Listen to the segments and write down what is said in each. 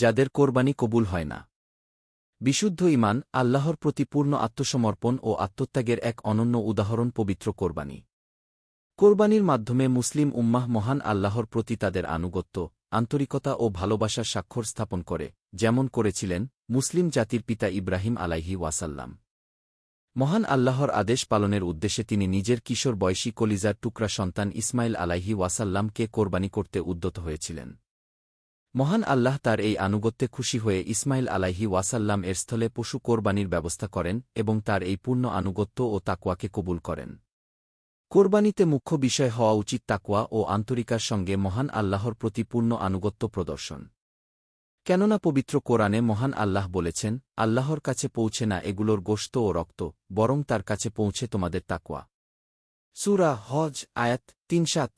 যাদের কোরবানি কবুল হয় না। বিশুদ্ধ ইমান আল্লাহর প্রতি পূর্ণ আত্মসমর্পণ ও আত্মত্যাগের এক অনন্য উদাহরণ পবিত্র কোরবানি। কোরবানির মাধ্যমে মুসলিম উম্মাহ মহান আল্লাহর প্রতি তাদের আনুগত্য, আন্তরিকতা ও ভালোবাসার স্বাক্ষর স্থাপন করে, যেমন করেছিলেন মুসলিম জাতির পিতা ইব্রাহিম আলাইহি ওয়াসাল্লাম। মহান আল্লাহর আদেশ পালনের উদ্দেশ্যে তিনি নিজের কিশোর বয়সী কলিজার টুকরা সন্তান ইসমাইল আলাইহি ওয়াসাল্লামকে কোরবানি করতে উদ্যত হয়েছিলেন। মহান আল্লাহ তার এই আনুগত্যে খুশি হয়ে ইসমাইল আলাইহি ওয়াসাল্লাম এর স্থলে পশু কোরবানির ব্যবস্থা করেন এবং তার এই পূর্ণ আনুগত্য ও তাকুয়াকে কবুল করেন। কোরবানিতে মুখ্য বিষয় হওয়া উচিত তাকুয়া ও আন্তরিকার সঙ্গে মহান আল্লাহর প্রতি পূর্ণ আনুগত্য প্রদর্শন। কেননা পবিত্র কোরআনে মহান আল্লাহ বলেছেন, আল্লাহর কাছে পৌঁছে না এগুলোর গোশত ও রক্ত, বরং তার কাছে পৌঁছে তোমাদের তাকুয়া সুরা হজ আয়াত তিন সাত।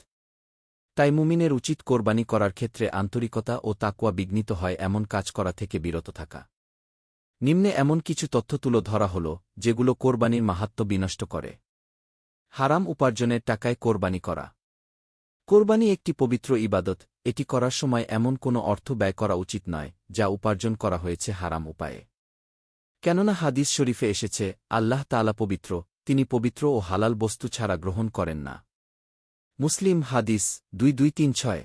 তাই মুমিনের উচিত কোরবানি করার ক্ষেত্রে আন্তরিকতা ও তাকুয়া বিঘ্নিত হয় এমন কাজ করা থেকে বিরত থাকা। নিম্নে এমন কিছু তথ্য তুলো ধরা হল, যেগুলো কোরবানির মাহাত্ম বিনষ্ট করে। হারাম উপার্জনের টাকায় কোরবানি করা। কোরবানি একটি পবিত্র ইবাদত, এটি করার সময় এমন কোনো অর্থ ব্যয় করা উচিত নয়, যা উপার্জন করা হয়েছে হারাম উপায়ে। কেননা হাদিস শরীফে এসেছে, আল্লাহ তালা পবিত্র, তিনি পবিত্র ও হালাল বস্তু ছাড়া গ্রহণ করেন না। মুসলিম হাদিস দুই দুই তিন ছয়।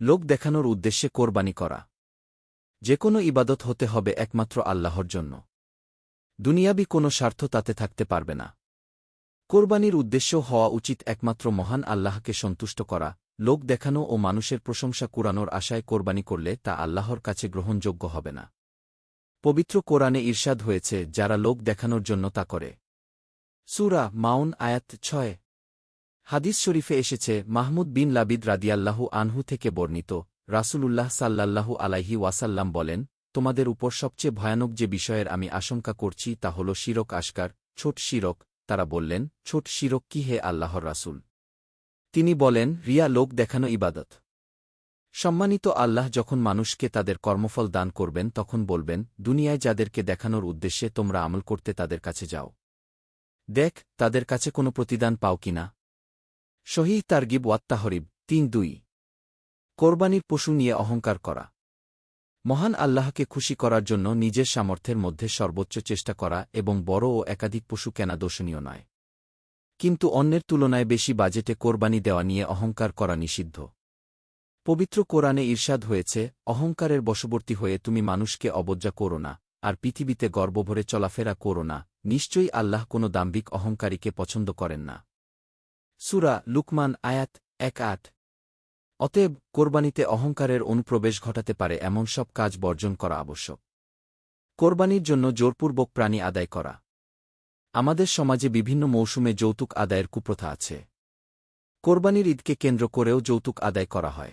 লোক দেখানোর উদ্দেশ্যে কোরবানি করা। যে কোনো ইবাদত হতে হবে একমাত্র আল্লাহর জন্য। দুনিয়াবি কোনো স্বার্থ তাতে থাকতে পারবে না। কোরবানির উদ্দেশ্য হওয়া উচিত একমাত্র মহান আল্লাহকে সন্তুষ্ট করা, লোক দেখানো ও মানুষের প্রশংসা কুরানোর আশায় কোরবানি করলে তা আল্লাহর কাছে গ্রহণযোগ্য হবে না। পবিত্র কোরআনে ঈর্ষাদ হয়েছে, যারা লোক দেখানোর জন্য তা করে। সুরা মাউন আয়াত ছয়। হাদিস শরীফে এসেছে, মাহমুদ বিন লাবিদ রাদিয়াল্লাহু আনহু থেকে বর্ণিত। রাসূলুল্লাহ সাল্লাল্লাহু আলাইহি ওয়াসাল্লাম বলেন, তোমাদের উপর সবচেয়ে ভয়ানক যে বিষয়ের আমি আশঙ্কা করছি তা হল শিরক আশকার, ছোট শিরক। তারা বললেন, ছোট শিরক কি হে আল্লাহর রাসূল? তিনি বলেন, রিয়া লোক দেখানো ইবাদত। সম্মানিত আল্লাহ যখন মানুষকে তাদের কর্মফল দান করবেন, তখন বলবেন, দুনিয়ায় যাদেরকে দেখানোর উদ্দেশ্যে তোমরা আমল করতে তাদের কাছে যাও। দেখ, তাদের কাছে কোনো প্রতিদান পাও কিনা। শহীদ তারগিব ওয়াত্তাহরিব, তিন দুই। কোরবানির পশু নিয়ে অহংকার করা। মহান আল্লাহকে খুশি করার জন্য নিজের সামর্থ্যের মধ্যে সর্বোচ্চ চেষ্টা করা এবং বড় ও একাধিক পশু কেনা দোষণীয় নয়। কিন্তু অন্যের তুলনায় বেশি বাজেটে কোরবানি দেওয়া নিয়ে অহংকার করা নিষিদ্ধ। পবিত্র কোরআনে ঈর্ষাদ হয়েছে, অহংকারের বশবর্তী হয়ে তুমি মানুষকে অবজ্ঞা করো না, আর পৃথিবীতে গর্বভরে চলাফেরা করো না, নিশ্চয়ই আল্লাহ কোনো দাম্বিক অহংকারীকে পছন্দ করেন না। সুরা লুকমান আয়াত এক আট। অতএব কোরবানিতে অহংকারের অনুপ্রবেশ ঘটাতে পারে এমন সব কাজ বর্জন করা আবশ্যক। কোরবানির জন্য জোরপূর্বক প্রাণী আদায় করা। আমাদের সমাজে বিভিন্ন মৌসুমে যৌতুক আদায়ের কুপ্রথা আছে। কোরবানির ঈদকে কেন্দ্র করেও যৌতুক আদায় করা হয়।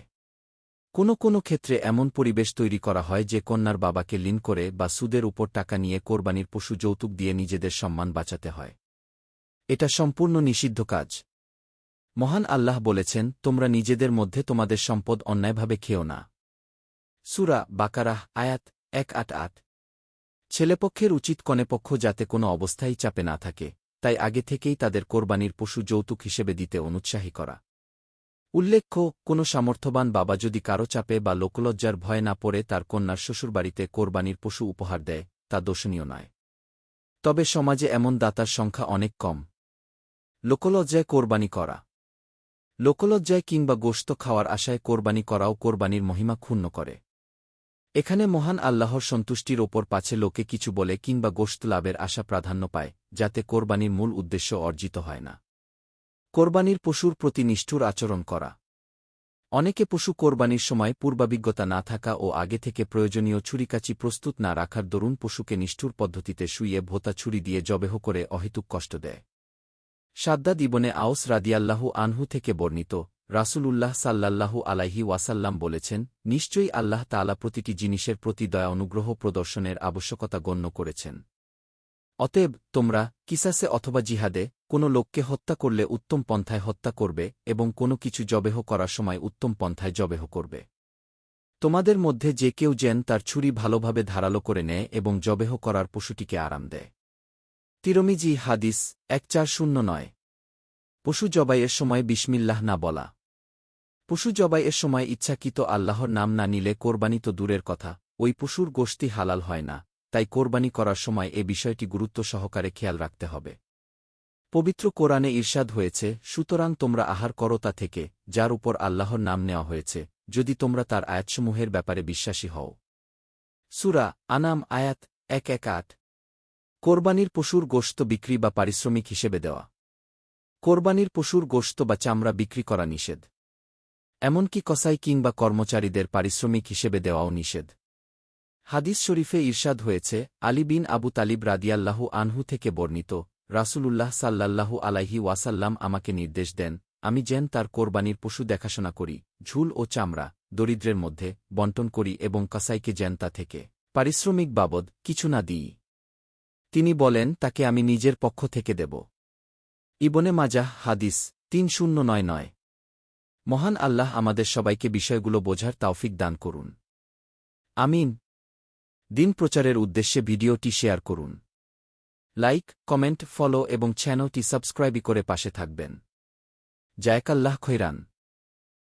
কোনো কোনো ক্ষেত্রে এমন পরিবেশ তৈরি করা হয় যে কন্যার বাবাকে লিন করে বা সুদের উপর টাকা নিয়ে কোরবানির পশু যৌতুক দিয়ে নিজেদের সম্মান বাঁচাতে হয়। এটা সম্পূর্ণ নিষিদ্ধ কাজ। মহান আল্লাহ বলেছেন, তোমরা নিজেদের মধ্যে তোমাদের সম্পদ অন্যায়ভাবে খেও না। সুরা বাকারাহ, আয়াত এক আট আট। ছেলেপক্ষের উচিত কনেপক্ষ যাতে কোনো অবস্থায় চাপে না থাকে, তাই আগে থেকেই তাদের কোরবানির পশু যৌতুক হিসেবে দিতে অনুৎসাহী করা। উল্লেখ্য, কোনো সামর্থ্যবান বাবা যদি কারও চাপে বা লোকলজ্জার ভয় না পড়ে তার কন্যার শ্বশুরবাড়িতে কোরবানির পশু উপহার দেয়, তা দোষণীয় নয়। তবে সমাজে এমন দাতার সংখ্যা অনেক কম। লোকলজ্জায় কোরবানি করা। লোকলজ্জায় কিংবা গোশত খাওয়ার আশায় কোরবানি করাও কোরবানির মহিমা ক্ষুণ্ণ করে। এখানে মহান আল্লাহর সন্তুষ্টির ওপর পাছে লোকে কিছু বলে কিংবা গোশত লাভের আশা প্রাধান্য পায়, যাতে কোরবানির মূল উদ্দেশ্য অর্জিত হয় না। কোরবানির পশুর প্রতি নিষ্ঠুর আচরণ করা। অনেকে পশু কোরবানির সময় পূর্বাভিজ্ঞতা না থাকা ও আগে থেকে প্রয়োজনীয় ছুরিকাচি প্রস্তুত না রাখার দরুন পশুকে নিষ্ঠুর পদ্ধতিতে শুইয়ে ভোতা ছুরি দিয়ে জবেহ করে অহেতুক কষ্ট দেয়। সাদ্দাদ ইবনে আউস রাদিয়াল্লাহু আনহু থেকে বর্ণিত, রাসূলুল্লাহ সাল্লাল্লাহু আলাইহি ওয়াসাল্লাম বলেছেন, নিশ্চয়ই আল্লাহ তালা প্রতিটি জিনিসের প্রতি দয়া অনুগ্রহ প্রদর্শনের আবশ্যকতা গণ্য করেছেন। অতএব, তোমরা, কিসাসে অথবা জিহাদে, কোনো লোককে হত্যা করলে উত্তম পন্থায় হত্যা করবে এবং কোনো কিছু জবেহ করার সময় উত্তম পন্থায় জবেহ করবে। তোমাদের মধ্যে যে কেউ যেন তার ছুরি ভালোভাবে ধারালো করে নেয় এবং জবেহ করার পশুটিকে আরাম দেয়। তিরমিজি হাদিস এক চার শূন্য নয় পশু জবাইয়ের সময় বিসমিল্লাহ না বলা। পশু জবাইয়ের সময় ইচ্ছাকৃত আল্লাহর নাম না নিলে কোরবানি তো দূরের কথা, ওই পশুর গোষ্ঠী হালাল হয় না, তাই কোরবানি করার সময় এ বিষয়টি গুরুত্ব সহকারে খেয়াল রাখতে হবে। পবিত্র কোরআনে ঈর্ষাদ হয়েছে, সুতরাং তোমরা আহার করো তা থেকে, যার উপর আল্লাহর নাম নেওয়া হয়েছে, যদি তোমরা তার আয়াতসমূহের ব্যাপারে বিশ্বাসী হও। সুরা আনাম আয়াত এক এক আট। কোরবানির পশুর গোশত বিক্রি বা পারিশ্রমিক হিসেবে দেওয়া। কোরবানির পশুর গোশত বা চামড়া বিক্রি করা নিষেধ। এমনকি কসাই কিংবা কর্মচারীদের পারিশ্রমিক হিসেবে দেওয়াও নিষেধ। হাদিস শরীফে ঈর্ষাদ হয়েছে, আলী বিন আবু তালিব রাদিয়াল্লাহু আনহু থেকে বর্ণিত, রাসূলুল্লাহ সাল্লাল্লাহু আলাইহি ওয়াসাল্লাম আমাকে নির্দেশ দেন, আমি যেন তার কোরবানির পশু দেখাশোনা করি, ঝুল ও চামড়া, দরিদ্রের মধ্যে বন্টন করি এবং কাসাইকে যেন তা থেকে পারিশ্রমিক বাবদ কিছু না দিই। তিনি বলেন, তাকে আমি নিজের পক্ষ থেকে দেব। ইবনে মাজাহ, হাদিস তিন শূন্য নয় নয়। মহান আল্লাহ আমাদের সবাইকে বিষয়গুলো বোঝার তাওফিক দান করুন। আমিন। দিন প্রচারের উদ্দেশ্যে ভিডিওটি শেয়ার করুন। লাইক, কমেন্ট, ফলো এবং চ্যানেলটি সাবস্ক্রাইবই করে পাশে থাকবেন। জায়কাল্লাহ খৈরান।